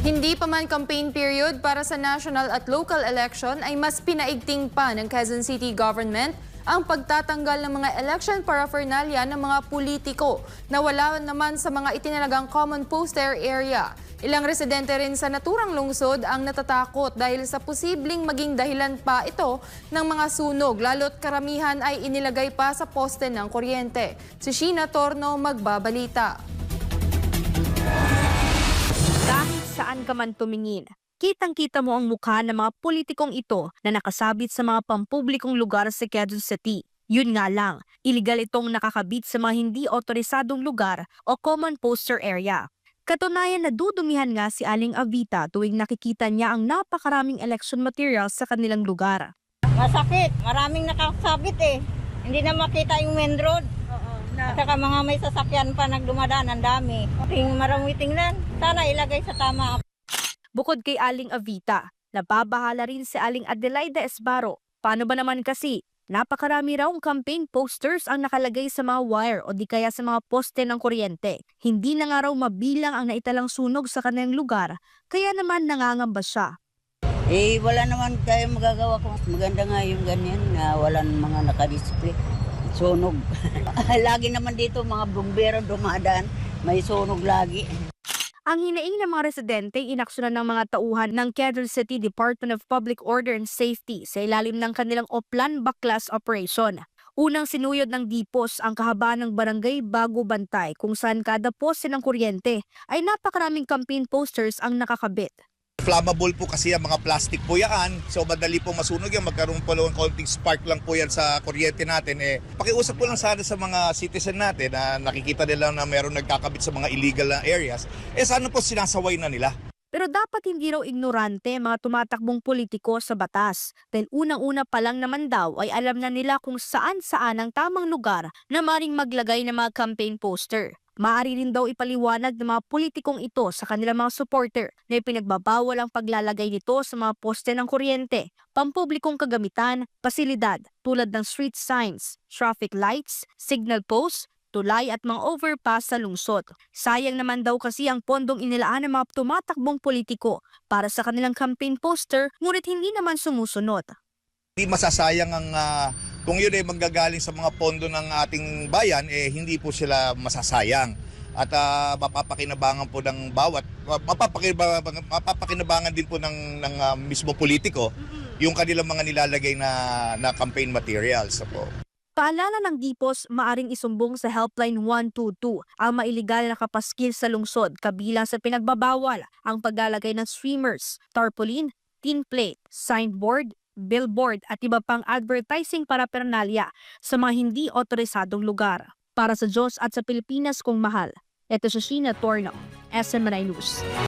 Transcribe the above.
Hindi pa man campaign period para sa national at local election ay mas pinaigting pa ng Quezon City government ang pagtatanggal ng mga election paraphernalia ng mga politiko na wala naman sa mga itinalagang common poster area. Ilang residente rin sa naturang lungsod ang natatakot dahil sa posibleng maging dahilan pa ito ng mga sunog lalo't karamihan ay inilagay pa sa poste ng kuryente. Si Sheena Torno magbabalita. Kahit saan ka man tumingin, kitang-kita mo ang mukha ng mga politikong ito na nakasabit sa mga pampublikong lugar sa Quezon City. Yun nga lang, iligal itong nakakabit sa mga hindi otorisadong lugar o common poster area. Katunayan na dudumihan nga si Aling Avita tuwing nakikita niya ang napakaraming election materials sa kanilang lugar. Masakit. Maraming nakasabit eh. Hindi na makita yung main road. At saka mga may sasakyan pa nagdumadaan, ang dami. Ting marami tingnan. Sana ilagay sa tama. Bukod kay Aling Avita, nababahala rin si Aling Adelaida Esbaro. Paano ba naman kasi? Napakarami raw campaign posters ang nakalagay sa mga wire o di kaya sa mga poste ng kuryente. Hindi na nga raw mabilang ang naitalang sunog sa kanilang lugar, kaya naman nangangamba siya. Eh, wala naman tayo magagawa kung maganda nga yung ganyan na walang mga nakadisplay. Sunog. lagi naman dito mga bumbero dumadaan. May sunog lagi. Ang hinaing ng mga residente inaksyonan ng mga tauhan ng Quezon City Department of Public Order and Safety sa ilalim ng kanilang Oplan Baklas Operation. Unang sinuyod ng DIPOS ang kahabaan ng barangay Bago Bantay kung saan kada poste ng kuryente ay napakaraming campaign posters ang nakakabit. Flammable po kasi ang mga plastic po yan. So madali po masunog yan. Magkaroon po ng konting spark lang po yan sa kuryente natin. Eh, pakiusap po lang sana sa mga citizen natin na nakikita nila na meron nagkakabit sa mga illegal na areas. Eh sana po sinasaway na nila. Pero dapat hindi raw ignorante mga tumatakbong politiko sa batas. Dahil unang-una pa lang naman daw ay alam na nila kung saan-saan ang tamang lugar na maring maglagay ng mga campaign poster. Maari rin daw ipaliwanag ng mga politikong ito sa kanilang mga supporter na ipinagbabawal ang paglalagay nito sa mga poste ng kuryente, pampublikong kagamitan, pasilidad tulad ng street signs, traffic lights, signal posts, tulay at mga overpass sa lungsod. Sayang naman daw kasi ang pondong inilaan ng mga tumatakbong politiko para sa kanilang campaign poster ngunit hindi naman sumusunod. Hindi masasayang ang ah, kung yun ay manggagaling sa mga pondo ng ating bayan, eh hindi po sila masasayang. At ah, mapapakinabangan po ng bawat, mapapakinabangan, mapapakinabangan din po ng, ng ah, mismo politiko yung kanilang mga nilalagay na, na campaign materials. Po. Paalala ng DIPOS, maaring isumbong sa Helpline 122 ang mailigal na kapaskil sa lungsod kabilang sa pinagbabawal ang paglalagay ng streamers, tarpaulin, tin plate, signboard, billboard at iba pang advertising paraphernalia sa mga hindi otorisadong lugar. Para sa Diyos at sa Pilipinas kong mahal, ito si Sheena Torno, SMNI News.